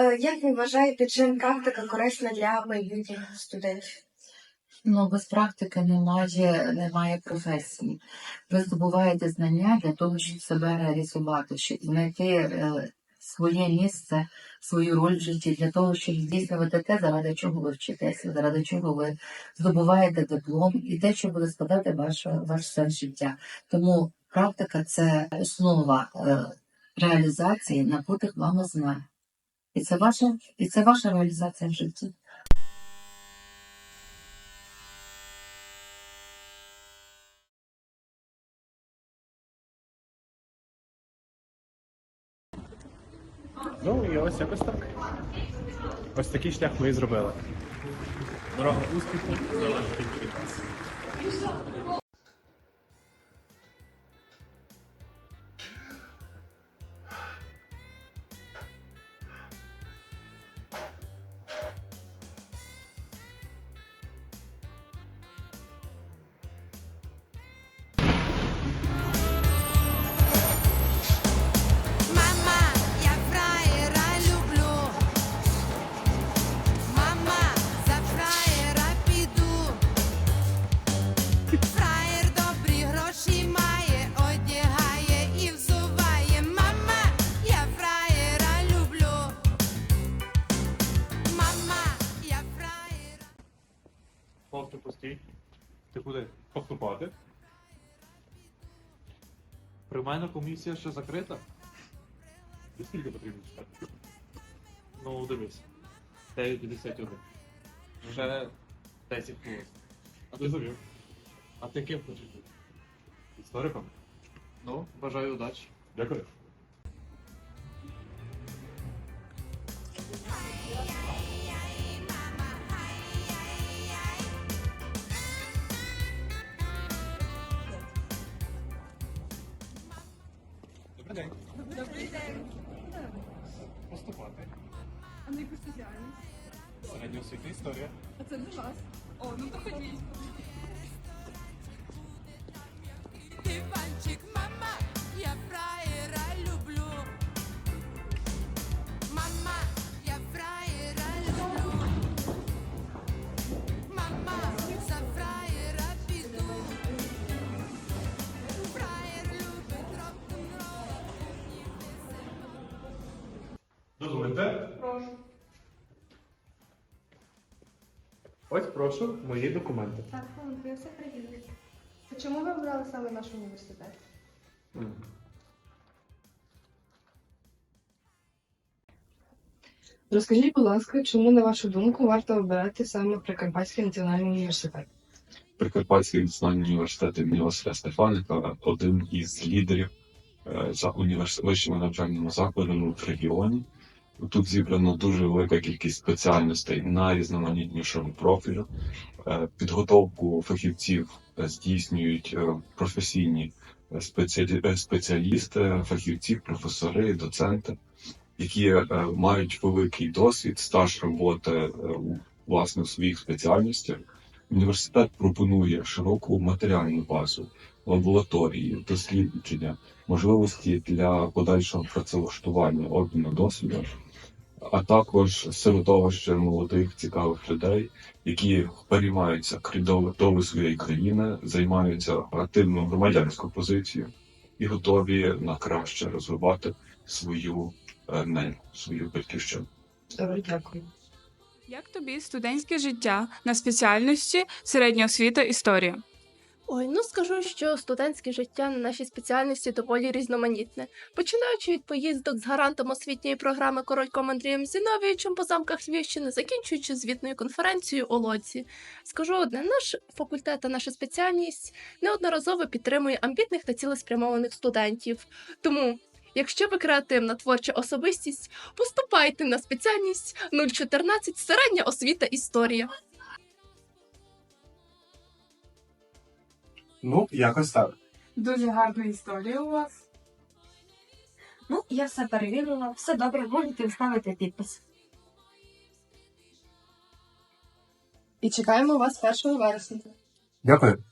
Е, Як ви вважаєте, чим практика корисна для майбутніх студентів? Ну, без практики немає, немає професії. Ви здобуваєте знання для того, щоб себе реалізувати, щоб знайти е, своє місце, свою роль в житті, для того, щоб здійснювати те, заради чого ви вчитеся, заради чого ви здобуваєте диплом і те, що буде складати ваш, ваш сенс життя. Тому практика це основа е, реалізації набутих вами знань. І це ваша, і це ваша реалізація в житті. Ну і ось якось так. Ось такий шлях ми і зробили. Дорога успіху залежить від вас. Ти куди? Поступати? Приймальна комісія ще закрита? І скільки потрібно читати? Ну, дивись. 9.51. Вже 10 хвилин. А ти завів? А ти ким хочеш бути? Істориком? Ну, бажаю удачі. Дякую. День. Добрий день. Поступати. А на яку спеціальність? Середньоосвітня історія. А це для вас. О, ну то ходіть. Дозвольте. Прошу. Ось прошу мої документи. Так, хвилинку, я все перевірю. А чому ви обрали саме наш університет? Розкажіть, будь ласка, чому, на вашу думку, варто обирати саме Прикарпатський національний університет? Прикарпатський національний університет імені Василя Стефаника один із лідерів е, за універс... вищими навчальними закладами в регіоні. Тут зібрано дуже велика кількість спеціальностей найрізноманітнішого профілю. Е, Підготовку фахівців здійснюють е, професійні е, спеціалісти, фахівці, професори, доценти, які мають великий досвід, стаж роботи у власне в своїх спеціальностях. Університет пропонує широку матеріальну базу, лабораторії, дослідження, можливості для подальшого працевлаштування, обміну досвідом, а також середовище молодих цікавих людей, які переймаються крідовитови своєї країни, займаються активну громадянську позицію і готові на краще розвивати свою е, свою батьківщину. Добре, дякую. Як тобі студентське життя на спеціальності середня освіта історія? Ой, ну скажу, що студентське життя на нашій спеціальності доволі різноманітне. Починаючи від поїздок з гарантом освітньої програми Корольком Андрієм Зіновійовичем по замках Львівщини, закінчуючи звітною конференцією у Лоці. Скажу одне, наш факультет та наша спеціальність неодноразово підтримує амбітних та цілеспрямованих студентів. Тому. Якщо ви креативна творча особистість, поступайте на спеціальність 014 середня освіта історія. Ну, якось так. Дуже гарна історія у вас. Ну, я все перевірила, все добре, можете вставити підпис. І чекаємо вас 1 вересня. Дякую.